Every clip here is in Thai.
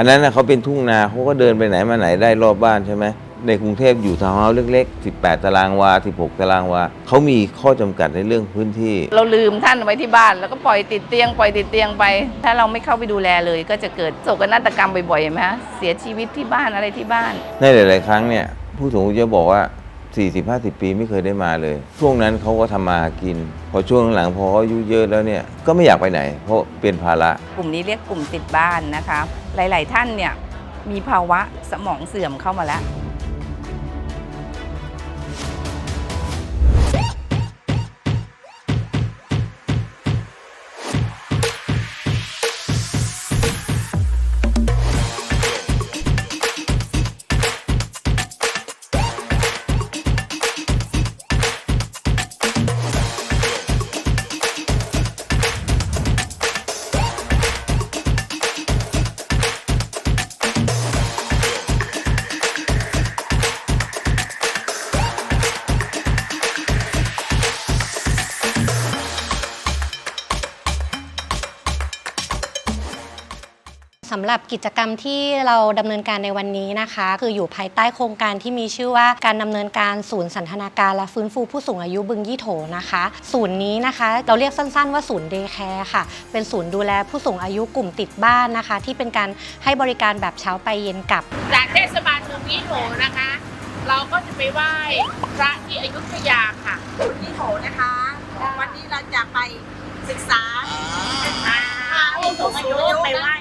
อันนั้นนะเขาเป็นทุ่งนาเขาก็เดินไปไหนมาไหนได้รอบบ้านใช่ไหมในกรุงเทพอยู่ทาวน์เฮาส์เล็กๆ 18 ตารางวา 16 ตารางวาเขามีข้อจำกัดในเรื่องพื้นที่ เราลืมท่านไว้ที่บ้าน แล้วก็ปล่อยติดเตียงปล่อยติดเตียงไป ถ้าเราไม่เข้าไปดูแลเลย ก็จะเกิดโศกนาฏกรรมบ่อยๆเห็นไหมฮะเสียชีวิตที่บ้านอะไรที่บ้าน ในหลาย ๆ ครั้งเนี่ยผู้สูงอายุจะบอกว่า 40-50 ปีไม่เคยได้มาเลย ช่วงนั้นเขาก็ทำมาหากิน พอช่วงหลังพอเขาอายุเยอะแล้วเนี่ยก็ไม่อยากไปไหน เพราะเป็นภาระ กลุ่มนี้เรียกกลุ่มติดบ้านนะคะ หลาย ๆ ท่านเนี่ยมีภาวะสมองเสื่อมเข้ามาแล้ว สำหรับกิจกรรมที่เราดำเนินการในวันนี้นะคะ คืออยู่ภายใต้โครงการที่มีชื่อว่าการดำเนินการศูนย์สันทนาการและฟื้นฟูผู้สูงอายุบึงยี่โถนะคะ ศูนย์นี้นะคะ เราเรียกสั้นๆว่าศูนย์เดย์แคร์ค่ะ เป็นศูนย์ดูแลผู้สูงอายุกลุ่มติดบ้านนะคะ ที่เป็นการให้บริการแบบเช้าไปเย็นกลับ จากเทศบาลเมืองวิโถนะคะ เราก็จะไปไหว้พระที่อยุธยาค่ะคุณนิโถนะคะ วันนี้เราจะไปศึกษาพาผู้สูงอายุไปไหว้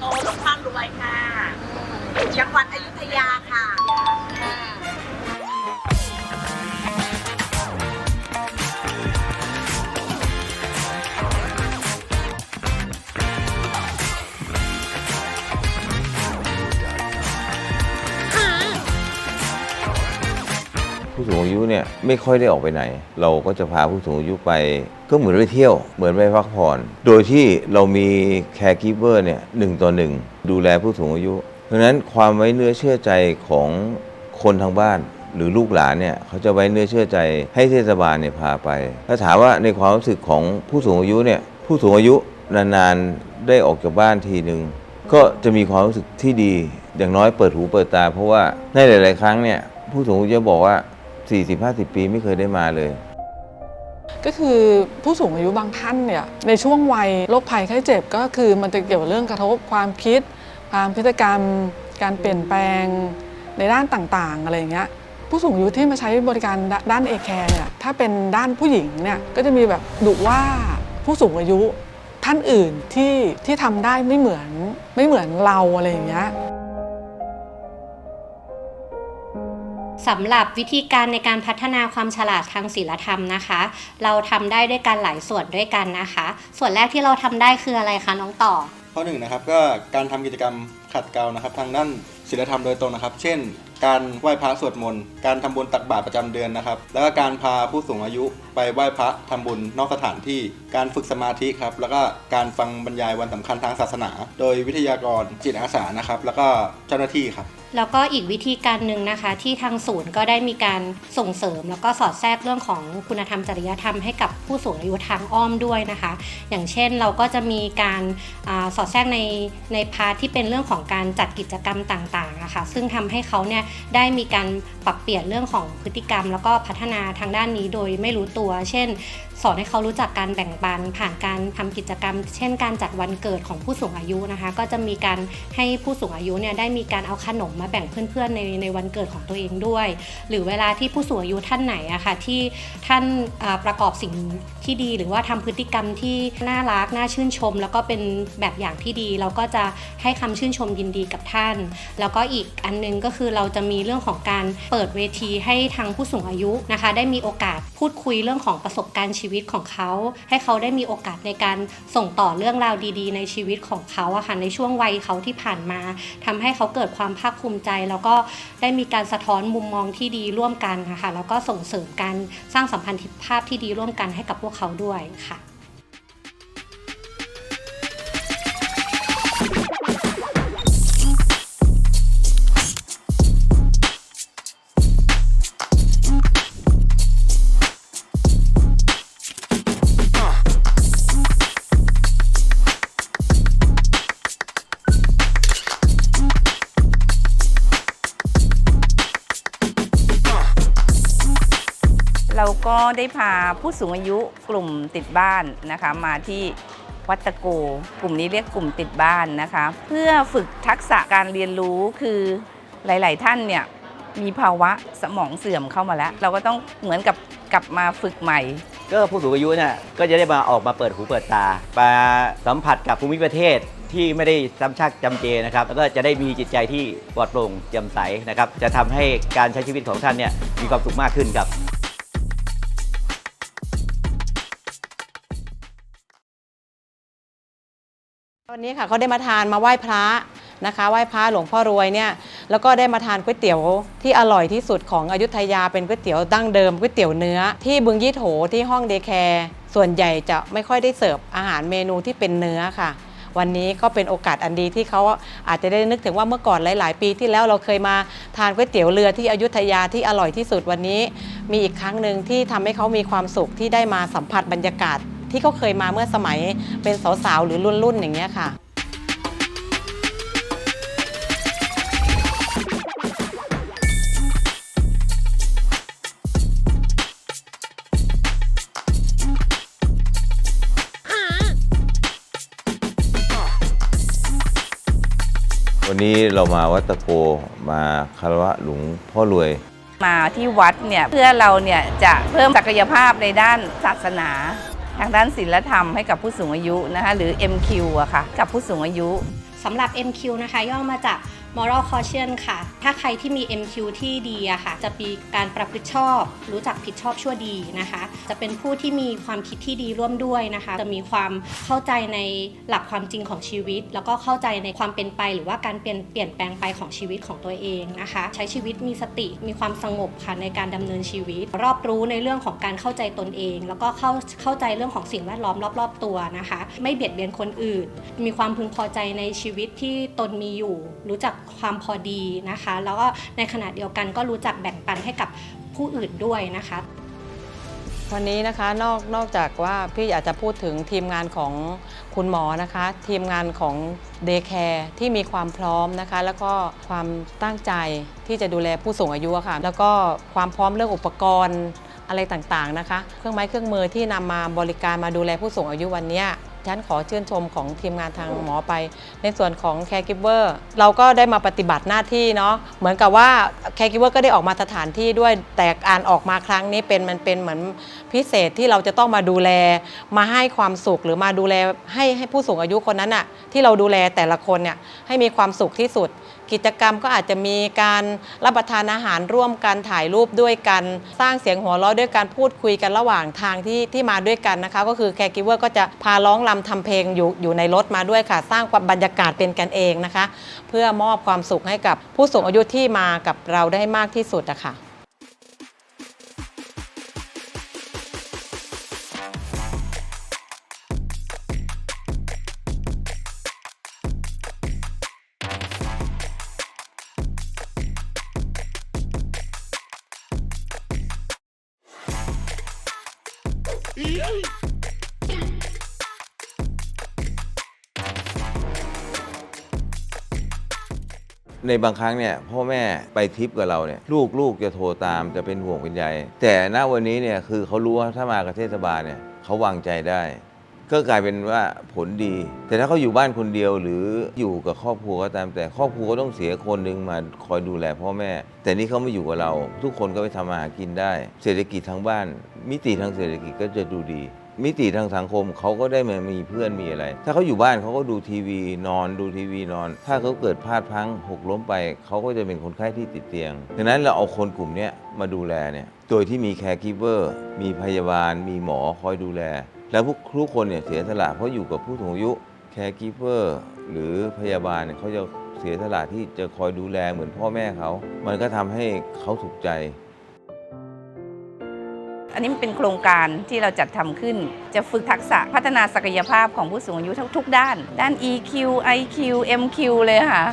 โกวัดตะโกหลวงรวยค่ะจังหวัดอยุธยาค่ะ เนี่ยไม่ค่อยได้ออกไปไหน เราก็จะพาผู้สูงอายุไป ก็เหมือนไปเที่ยว เหมือนไปพักผ่อน โดยที่เรามีแคร์กิเ e อร์เนี่ยหนึ่งต่อหนึ่งดูแลผู้สูงอายุ เพราะฉะนั้นความไว้เนื้อเชื่อใจของคนทางบ้านหรือลูกหลานเนี่ยเขาจะไว้เนื้อเชื่อใจให้เทศบาลเนี่ยพาไป ถ้าถามว่าในความรู้สึกของผู้สูงอายุเนี่ยผู้สูงอายุนานๆได้ออกจากบ้านทีหนึ่งก็จะมีความรู้สึกที่ดีอย่างน้อยเปิดหูเปิดตา เพราะว่าในหลาย ๆ ครั้งเนี่ยผู้สูงอายุจะบอกว่า 40-50 ปีไม่เคยได้มาเลย ก็คือผู้สูงอายุบางท่านเนี่ยในช่วงวัยโรคภัยไข้เจ็บก็คือมันจะเกี่ยวกับเรื่องกระทบความคิด ความพฤติกรรม การเปลี่ยนแปลงในด้านต่างๆ อะไรอย่างเงี้ยผู้สูงอายุที่มาใช้บริการดด้านเอแคร์เนี่ยถ้าเป็นด้านผู้หญิงเนี่ยก็จะมีแบบดุว่าผู้สูงอายุท่านอื่นที่ที่ทำได้ไม่เหมือนไม่เหมือนเราอะไรอย่างเงี้ย สำหรับวิธีการในการพัฒนาความฉลาดทางศีลธรรมนะคะ เราทำได้ด้วยกันหลายส่วนด้วยกันนะคะ ส่วนแรกที่เราทำได้คืออะไรคะน้องต่อ ข้อหนึ่งนะครับก็การทำกิจกรรมขัดเกลานะครับ ทางด้านศีลธรรมโดยตรงนะครับ เช่น การไหว้พระสวดมนต์ การทำบุญตักบาตรประจำเดือนนะครับ แล้วก็การพาผู้สูงอายุไปไหว้พระทำบุญนอกสถานที่ การฝึกสมาธิครับ แล้วก็การฟังบรรยายวันสำคัญทางศาสนา โดยวิทยากรจิตอาสานะครับ แล้วก็เจ้าหน้าที่ครับแล้วก็อีกวิธีการหนึ่งนะคะที่ทางศูนย์ก็ได้มีการส่งเสริม แล้วก็สอดแทรกเรื่องของคุณธรรมจริยธรรมให้กับผู้สูงอายุทางอ้อมด้วยนะคะ อย่างเช่นเราก็จะมีการอาสอดแทรกในในพาร์ทที่เป็นเรื่องของการจัดกิจกรรมต่างๆอะคะ่ะซึ่งทำให้เขาเนี่ยได้มีการปรับเปลี่ยนเรื่องของพฤติกรรม แล้วก็พัฒนาทางด้านนี้โดยไม่รู้ตัว เช่น สอนให้เขารู้จักการแบ่งปัน ผ่านการทำกิจกรรม เช่น การจัดวันเกิดของผู้สูงอายุนะคะ ก็จะมีการให้ผู้สูงอายุเนี่ยได้มีการเอาขนมมาแบ่งเพื่อนๆในในวันเกิดของตัวเองด้วย หรือเวลาที่ผู้สูงอายุท่านไหนอะค่ะที่ท่านประกอบสิ่งที่ดี หรือว่าทำพฤติกรรมที่น่ารักน่าชื่นชม แล้วก็เป็นแบบอย่างที่ดี เราก็จะให้คำชื่นชมยินดีกับท่าน แล้วก็อีกอันนึงก็คือเราจะมีเรื่องของการเปิดเวทีให้ทางผู้สูงอายุนะคะ ได้มีโอกาสพูดคุยเรื่องของประสบการณ์ชีวิตของเขา ให้เขาได้มีโอกาสในการส่งต่อเรื่องราวดี ๆ ในชีวิตของเขาอะค่ะในช่วงวัยเขาที่ผ่านมาทำให้เขาเกิดความภาคภูมิใจ แล้วก็ได้มีการสะท้อนมุมมองที่ดีร่วมกันนะคะแล้วก็ส่งเสริมการสร้างสัมพันธภาพที่ดีร่วมกันให้กับพวกเขาด้วยค่ะ ได้พาผู้สูงอายุกลุ่มติดบ้านนะคะมาที่วัตโก กลุ่มนี้เรียกกลุ่มติดบ้านนะคะ เพื่อฝึกทักษะการเรียนรู้คือหลาย ๆ ท่านเนี่ยมีภาวะสมองเสื่อมเข้ามาแล้ว เราก็ต้องเหมือนกับกลับมาฝึกใหม่ ก็ผู้สูงอายุเนี่ยก็จะได้มาออกมาเปิดหูเปิดตามาสัมผัสกับภูมิประเทศที่ไม่ได้ซ้ำชักจำเจนะครับ แล้วก็จะได้มีจิตใจที่ปลอดโปร่งแจ่มใสนะครับ จะทำให้การใช้ชีวิตของท่านเนี่ยมีความสุขมากขึ้นครับ วันนี้ค่ะเขาได้มาทานมาไหว้พระนะคะไหว้พระหลวงพ่อรวยเนี่ยแล้วก็ได้มาทานก๋วยเตี๋ยวที่อร่อยที่สุดของอยุธยาเป็นก๋วยเตี๋ยวดั้งเดิมก๋วยเตี๋ยวเนื้อ ที่บึงยี่โถที่ห้องเดแคร์ส่วนใหญ่จะไม่ค่อยได้เสิร์ฟอาหารเมนูที่เป็นเนื้อค่ะ วันนี้ก็เป็นโอกาสอันดีที่เขาอาจจะได้นึกถึงว่าเมื่อก่อนหลาย ๆ ปีที่แล้วเราเคยมาทานก๋วยเตี๋ยวเรือที่อยุธยาที่อร่อยที่สุดวันนี้ มีอีกครั้งหนึ่งที่ทำให้เขามีความสุขที่ได้มาสัมผัสบรรยากาศ ที่เขาเคยมาเมื่อสมัยเป็นสาวๆ หรือรุ่นๆอย่างเงี้ยค่ะ วันนี้เรามาวัดตะโกมาคารวะหลวงพ่อรวย มาที่วัดเนี่ยเพื่อเราเนี่ยจะเพิ่มศักยภาพในด้านศาสนา ทางด้านศิลธรรมให้กับผู้สูงอายุนะคะหรือ MQ อะค่ะกับผู้สูงอายุสำหรับ MQ นะคะย่อมาจาก moral quotient ค่ะ ถ้าใครที่มี MQ ที่ดีอะค่ะ จะมีการประพฤติชอบ รู้จักผิดชอบชั่วดีนะคะ จะเป็นผู้ที่มีความคิดที่ดีร่วมด้วยนะคะ จะมีความเข้าใจในหลักความจริงของชีวิต แล้วก็เข้าใจในความเป็นไปหรือว่าการเปลี่ยนเปลี่ยนแปลงไปของชีวิตของตัวเองนะคะ ใช้ชีวิตมีสติมีความสงบค่ะในการดำเนินชีวิต รอบรู้ในเรื่องของการเข้าใจตนเอง แล้วก็เข้าเข้าใจเรื่องของสิ่งแวดล้อมรอบๆตัวนะคะ ไม่เบียดเบียนคนอื่น มีความพึงพอใจในชีวิตที่ตนมีอยู่ รู้จักความพอดีนะคะ แล้วก็ในขณะเดียวกันก็รู้จักแบ่งปันให้กับผู้อื่นด้วยนะคะ วันนี้นะคะนอกนอกจากว่าพี่อยากจะพูดถึงทีมงานของคุณหมอนะคะ ทีมงานของเดย์แคร์ที่มีความพร้อมนะคะ แล้วก็ความตั้งใจที่จะดูแลผู้สูงอายุค่ะ แล้วก็ความพร้อมเรื่องอุปกรณ์อะไรต่างๆนะคะ เครื่องไม้เครื่องมือที่นำมาบริการมาดูแลผู้สูงอายุวันนี้ ฉันขอชื่นชมของทีมงานทางหมอไป ในส่วนของ caregiver เราก็ได้มาปฏิบัติหน้าที่เนาะเหมือนกับว่า caregiver ก็ได้ออกมาสถานที่ด้วย แต่การออกมาครั้งนี้เป็นมันเป็นเหมือนพิเศษที่เราจะต้องมาดูแล มาให้ความสุขหรือมาดูแลให้ให้ผู้สูงอายุคนนั้นอะที่เราดูแลแต่ละคนเนี่ยให้มีความสุขที่สุด กิจกรรมก็อาจจะมีการรับประทานอาหารร่วมกันถ่ายรูปด้วยกัน สร้างเสียงหัวเราะด้วยการพูดคุยกันระหว่างทางที่ที่มาด้วยกันนะคะ ก็คือแคร์กิเวอร์ก็จะพาร้องรำทำเพลงอยู่อยู่ในรถมาด้วยค่ะ สร้างความบรรยากาศเป็นกันเองนะคะ เพื่อมอบความสุขให้กับผู้สูงอายุที่มากับเราได้มากที่สุดอะค่ะ ในบางครั้งเนี่ยพ่อแม่ไปทริปกับเราเนี่ยลูกลูกจะโทรตามจะเป็นห่วงเป็นใยแต่ณวันนี้เนี่ยคือเขารู้ว่าถ้ามากับเทศบาลเนี่ยเขาวางใจได้ ก็กลายเป็นว่าผลดี แต่ถ้าเขาอยู่บ้านคนเดียวหรืออยู่กับครอบครัวก็ตามแต่ครอบครัวก็ต้องเสียคนหนึ่งมาคอยดูแลพ่อแม่ แต่นี่เขาไม่อยู่กับเรา ทุกคนก็ไปทำมาหากินได้ เศรษฐกิจทางบ้าน มิติทางเศรษฐกิจก็จะดูดี มิติทางสังคมเขาก็ได้มามีเพื่อนมีอะไร ถ้าเขาอยู่บ้านเขาก็ดูทีวีนอนดูทีวีนอน ถ้าเขาเกิดพลาดพลั้งหกล้มไปเขาก็จะเป็นคนไข้ที่ติดเตียงดังนั้นเราเอาคนกลุ่มนี้มาดูแลเนี่ยโดยที่มีแคร์กิเวอร์มีพยาบาล มีหมอคอยดูแล แล้วทุกทุกคนเนี่ยเสียสละเพราะอยู่กับผู้สูงอายุแคร์กิเวอร์หรือพยาบาลเนี่ยเขาจะเสียสละที่จะคอยดูแลเหมือนพ่อแม่เขา มันก็ทำให้เขาถูกใจ อันนี้มันเป็นโครงการที่เราจัดทำขึ้น จะฝึกทักษะพัฒนาศักยภาพของผู้สูงอายุทุกๆด้าน ด้าน EQ IQ MQ เลยค่ะ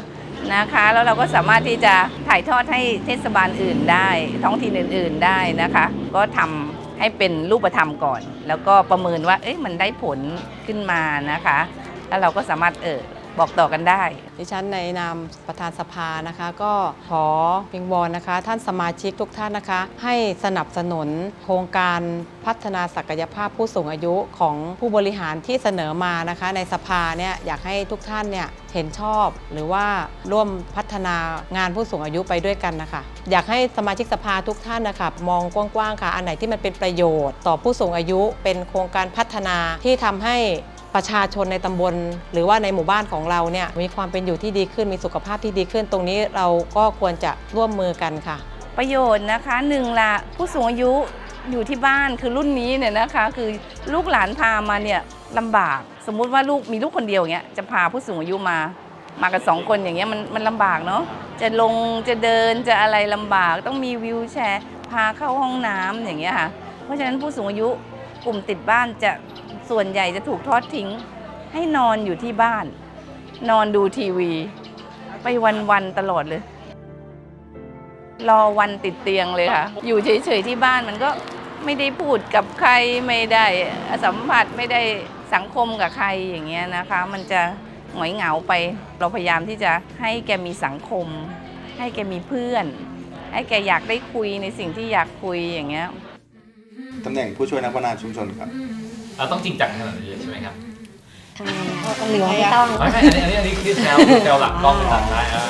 นะคะ แล้วเราก็สามารถที่จะถ่ายทอดให้เทศบาลอื่นได้ ท้องถิ่นอื่น ๆได้นะคะ ก็ทำ ให้เป็นรูปธรรมก่อน แล้วก็ประเมินว่าเอ๊ะมันได้ผลขึ้นมานะคะ แล้วเราก็สามารถเออ บอกต่อกันได้ ดิฉันในนามประธานสภานะคะ ก็ขอวิงวอนนะคะ ท่านสมาชิกทุกท่านนะคะ ให้สนับสนุนโครงการพัฒนาศักยภาพผู้สูงอายุของผู้บริหารที่เสนอมานะคะ ในสภาเนี่ยอยากให้ทุกท่านเนี่ยเห็นชอบหรือว่าร่วมพัฒนางานผู้สูงอายุไปด้วยกันนะคะ อยากให้สมาชิกสภาทุกท่านนะคะมองกว้างๆค่ะ อันไหนที่มันเป็นประโยชน์ ต่อผู้สูงอายุเป็นโครงการพัฒนาที่ทำให้ ประชาชนในตำบล หรือว่าในหมู่บ้านของเราเนี่ยมีความเป็นอยู่ที่ดีขึ้นมีสุขภาพที่ดีขึ้น ตรงนี้เราก็ควรจะร่วมมือกันค่ะ ประโยชน์นะคะหนึ่งละผู้สูงอายุอยู่ที่บ้านคือรุ่นนี้เนี่ยนะคะ คือลูกหลานพามาเนี่ยลำบาก สมมุติว่าลูกมีลูกคนเดียวเงี้ยจะพาผู้สูงอายุมามากันสองคนอย่างเงี้ยมันมันลำบากเนาะจะลงจะเดินจะอะไรลำบาก ต้องมีวิวแชร์ พาเข้าห้องน้ำอย่างเงี้ยค่ะ เพราะฉะนั้นผู้สูงอายุกลุ่มติดบ้านจะ ส่วนใหญ่จะถูกทอดทิ้ง ให้นอนอยู่ที่บ้าน นอนดูทีวี ไปวันๆตลอดเลย รอวันติดเตียงเลยค่ะ อยู่เฉยๆที่บ้านมันก็ไม่ได้พูดกับใครไม่ได้สัมผัสไม่ได้สังคมกับใครอย่างเงี้ยนะคะ มันจะหงอยเหงาไป เราพยายามที่จะให้แกมีสังคม ให้แกมีเพื่อน ให้แกอยากได้คุยในสิ่งที่อยากคุยอย่างเงี้ยตำแหน่งผู้ช่วยนักพัฒนาชุมชนครับ เราต้องจริงจังขนาดนี้เลยใช่ไหมครับทำไมเหลือไม่ต้องไม่ไม่อันนี้อันนี้อันนี้คือแซวแซวหลังกล้องไปตัดได้อ่า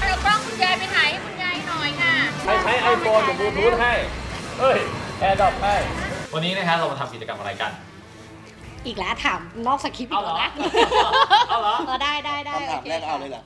เอากล้องคุณยายไปไหนคุณยายหน่อยค่ะใช้ใช้ไอโฟนกับบลูทูธให้เอ้ยแอร์ดรอปให้วันนี้นะครับเรามาทำกิจกรรมอะไรกัน อีกแล้วถามนอกสคริปต์อีกแล้วนะเอาเหรอเออได้ได้ได้ถามโอเค แรกเอาเลยเหรอ